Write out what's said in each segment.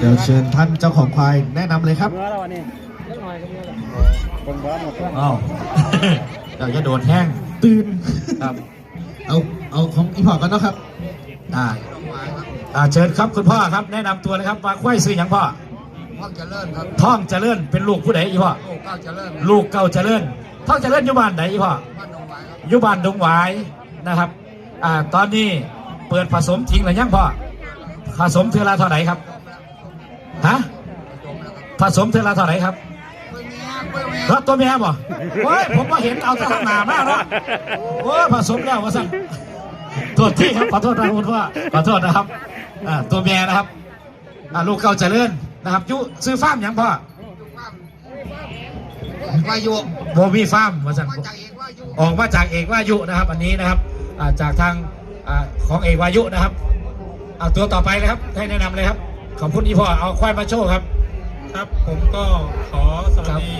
เดี๋ยวเชิญท่านเจ้าของควายแนะนำเลยครับเมื่อเราวันนี้เล็กน้อยก็เมื่อแล้วคนบ้านหมดเพื่อนอ้าวเดี๋ยวจะโดนแห้งตื่นครับ เอาเอาของอีพอร์ตกันเนาะครับอ่าอ่าเชิญครับคุณพ่อครับ แนะนำตัวเลยครับว่าควายซื้อหยังพ่อพ่อเจริญครับท่องเจริญเป็นลูกผู้ใดอีพ่อโอ้ก้าวเจริญลูกเก่าเจริญท่องเจริญอยู่บ้านไหนอีพ่อบ้านหนองหวายครับอยู่บ้านดงหวายนะครับอ่าตอนนี้เปิดผสมทิ้งหรือยังพ่อ ผสมเทอละเท่าไหร่ครับฮะผสมเทอละเท่าไหร่ครับเพื่อนเมียเพื่อนเมียรถตัวเมียบ่โอ้ยผมมาเห็นเอาแต่ข้างหน้ามากเนาะโอ้ยผสมแล้วว่าสั่งโทษที่ครับขอโทษนะคุณพ่อขอโทษนะครับอ่าตัวเมียนะครับอ่าลูกเก่าเจริญนะครับอยุซื้อฟาร์มหยังพ่อวายุโบวีฟาร์มว่าสั่งมาจากเอกวายุออกมาจากเอกวายุนะครับ อันนี้นะครับอ่าจากทางอ่าของเอกวายุนะครับ เอาตัวต่อไปเลยครับ ให้แนะนำเลยครับ ขอบคุณอีพ่อเอาควายมาโชว์ครับ ครับผมก็ขอสวัสดี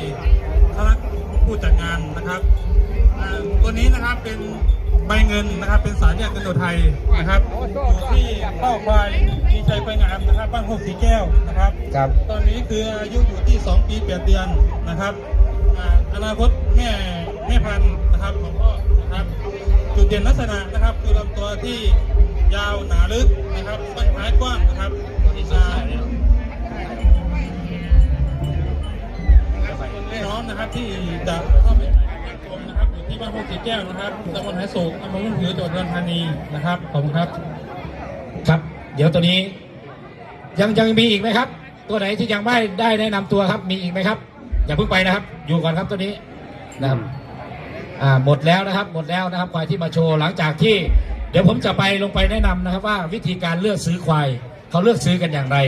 ท่านผู้จัดงานนะครับอ่าตัวนี้นะครับเป็นใบเงินนะครับ เป็นสารแยกกันโดไทยนะครับอยู่ที่ข้อควายมีชัยไฟงามนะครับบ้านหกสีแก้วนะครับ ครับตอนนี้คืออายุอยู่ที่ 2 ปี8เดือนนะครับอ่าอนาคตแม่แม่พันธุ์นะครับของพ่อนะครับ จุดเด่นลักษณะนะครับคือลำตัวที่ยาวหนาลึก นะครับบั้นท้ายกว้างนะครับอ่าน้องนะครับที่จะเข้าไปชมนะครับอยู่ที่บ้านพวกสีแก้วนะครับตำบลหายโศกอำเภอมุ่งถือจังหวัดอุดรธานีนะครับขอบคุณครับ ครับ เดี๋ยวตัวนี้ ยังยังมีอีกไหมครับ ตัวไหนที่ยังไม่ได้แนะนำตัวครับมีอีกไหมครับ อย่าเพิ่งไปนะครับ อยู่ก่อนครับตัวนี้นะครับหมดแล้วนะครับ หมดแล้วนะครับควายที่มาโชว์หลังจากที่ เดี๋ยวผมจะไปลงไปแนะนำนะครับว่าวิธีการเลือกซื้อควายเขาเลือกซื้อกันอย่างไร